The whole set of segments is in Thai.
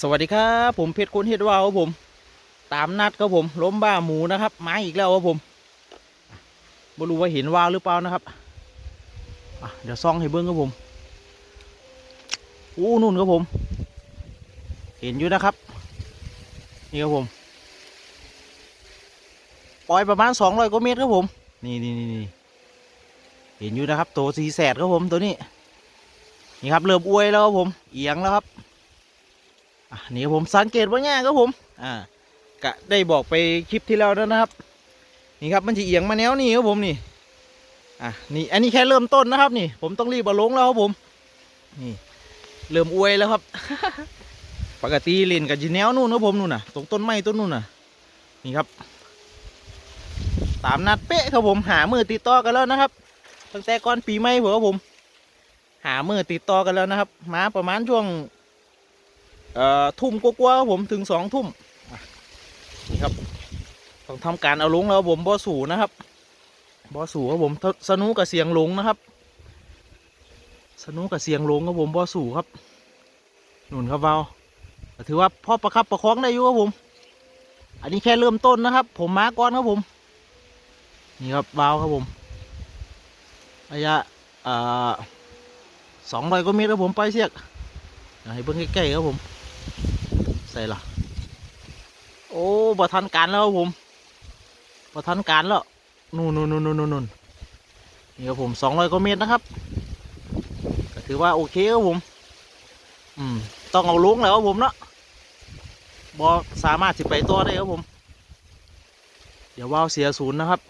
สวัสดีครับผมเพชรคนเฮ็ดว่าวครับผม ตามนัดครับผมล้มบ้าหมูนะครับมาอีกแล้วครับผมไม่รู้ว่าเห็นว่าวหรือเปล่านะครับเดี๋ยวซ่องให้เบิ้งครับผมอู้นู่นครับผม เห็นอยู่นะครับนี่ครับผมปล่อยประมาณสองร้อยกว่าเมตรครับผมนี่นี่นี่นี่เห็นอยู่นะครับตัวสีแสดครับผมตัวนี้นี่ครับเริ่มอวยแล้วครับผม เอียงแล้วครับ นี่ผมสังเกตว่าง่ายครับผม อ่ากะได้บอกไปคลิปที่แล้วแล้วนะครับ นี่ครับมันจะเอียงมาแนวนี้ครับผมนี่ อะนี่อันนี้แค่เริ่มต้นนะครับ นี่ ผมต้องรีบเอาลงแล้วครับผม นี่เริ่มอวยแล้วครับ ปกติเล่นกับจีแนวนู่นครับผมนู่นน่ะ ตรงต้นไม้ต้นนู่นน่ะ นี่ครับ ตามนัดเป๊ะครับผมหามือติดต่อกันแล้วนะครับ ตั้งแต่ก่อนปีใหม่ผมครับผม หามือติดต่อกันแล้วนะครับ มาประมาณช่วง ทุ่มกว่าๆครับผมถึงสองทุ่มอะนี่ครับต้องทำการเอาลงแล้วครับผมบอสูนะครับบอสูครับผมทสนุกับเสียงหลงนะครับ สนุกับเสียงหลงครับผมบอสูครับหนุนครับเบาแต่ถือว่าพ่อประคับประคองได้อยู่ครับผม อันนี้แค่เริ่มต้นนะครับ ผมมาก่อนครับผม นี่ครับเบาครับผมระยะเอ่อสองร้อยกว่าเมตรครับผมไปเสียกเดี๋ยวให้เบิ่งใกล้ๆครับผม ใส่ละโอ้บ่ทันการแล้วครับผมบ่ทันการแล้วนู่นนู่นนู่นนู่นนู่นนี่ครับผมสองร้อยกว่าเมตรนะครับก็ถือว่าโอเคครับผม อืม ต้องเอาลุงแล้วครับผมเนาะบ่สามารถสิไปต่อได้ครับผม เดี๋ยวว่าวเสียศูนย์นะครับ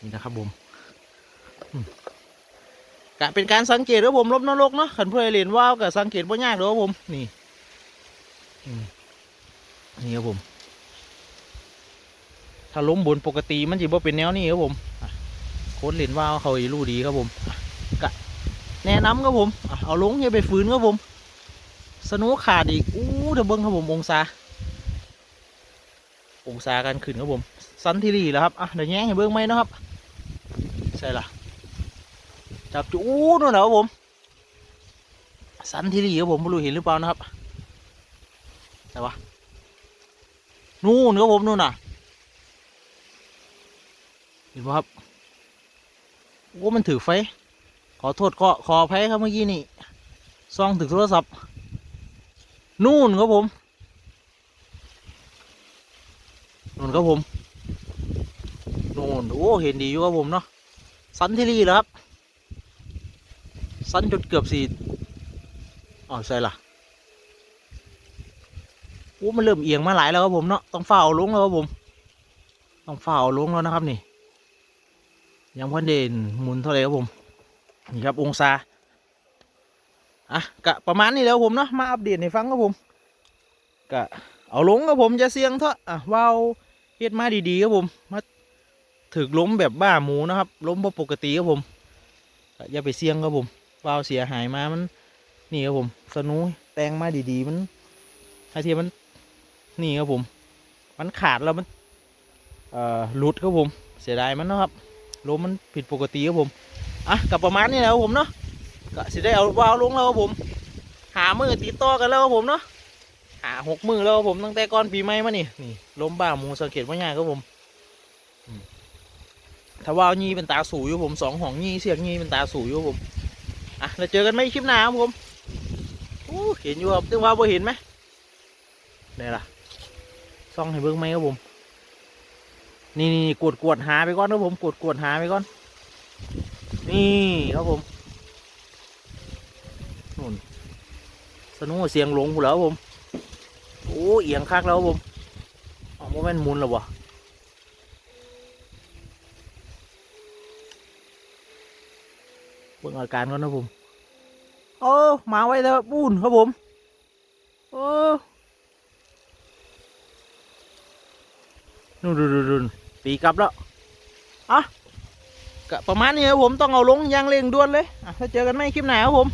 นี่นะครับผมกะเป็นการสังเกตครับผมลบนรกเนาะขันเพื่อเรียนว่าวกะสังเกตว่ายากเด้อครับผมนี่ นี่ครับผม ถ้าล้มบนปกติมันจะบ่เป็นแนวนี้ครับผมโค้ดเรียนว่าวเขาอีรู้ดีครับผมกะแนะนำครับผม เอาลงอย่าไปฝืนครับผม สนุกขาดอีก อู้เดเบิ้งครับผมองศา องศาการขึ้นครับผม สันทีรีแล้วครับอะเดี๋ยวแย้งให้เบิ้งไหมนะครับ ใช่ละจับจูอู้นู่นนะครับผม สันทีรีครับผมไม่รู้เห็นหรือเปล่านะครับ แต่ว่านู่นครับผมนู่นน่ะ เห็นไหมครับ โอ้ มันถือไฟ ขอโทษขอขออภัยครับเมื่อกี้นี่ ซองถึงโทรศัพท์ นู่นครับผม นู่นครับผม นู่น โอ้ เห็นดีอยู่ครับผมเนาะ สันทีรีเหรอครับ สันจนเกือบสี่อ๋อใช่ล่ะ อ้มันเริ่มเอียงมาหลายแล้วครับผมเนาะต้องเฝ้าเอาลงแล้วครับผม ต้องเฝ้าเอาลงแล้วนะครับนี่ ยังพันเด่นหมุนเท่าไหร่ครับผม นี่ครับองศา อะกะประมาณนี้แล้วผมเนาะมาอัปเดตให้ฟังครับผมกะเอาลงครับผมจะเสียงเถอะอะว้าวเฮ็ดมาดีๆครับผมมาถึกล้มแบบบ้าหมูนะครับล้มบ่ปกติครับผมอย่าไปเสี่ยงครับผมวาวเสียหายมามัน นี่ครับผม สนูแต่งมาดีๆมันถ้าเทียมมัน นี่ครับผม มันขาดแล้วมันเอ่อหลุดครับผม เสียดายมันนะครับลมมันผิดปกติครับผมอะกับประมาณนี้แหละครับผมเนาะก็สิได้เอาวาล์วลงแล้วครับผม หามือติดต่อกันแล้วครับผมเนาะหาหกมือแล้วครับผมตั้งแต่ก่อนปีใหม่มานี่นี่ล้มบ้าหมูสังเกตว่าง่ายครับผมถ้าวาวยี่เป็นตาสูอยู่ผมสองหองยี่เสียงยี่เป็นตาสูอยู่ผมอะเราเจอกันไหมคลิปหน้าครับผมโอ้เห็นอยู่ครับตึงว่าบ่เห็นไหมนี่ล่ะ ซ่องให้เบิ้งไหมครับผม นี่นี่กดกวดหาไปก่อนครับผมกดกวดหาไปก่อน นี่ครับผมนู่นสนุกเสียงหลงหูแล้วครับผม โอ้เอียงคักแล้วครับผมอ๋อโมเมนต์มุนแล้ววะเบิ่งอาการก่อนนะผม โอ้ มาไว้แล้วปูนครับผม โอ้ นู่นดูตีกลับแล้วอะประมาณนี้ครับผมต้องเอาลงยางเร่งด่วนเลยถ้าเจอกันไม่คลิปไหนครับผม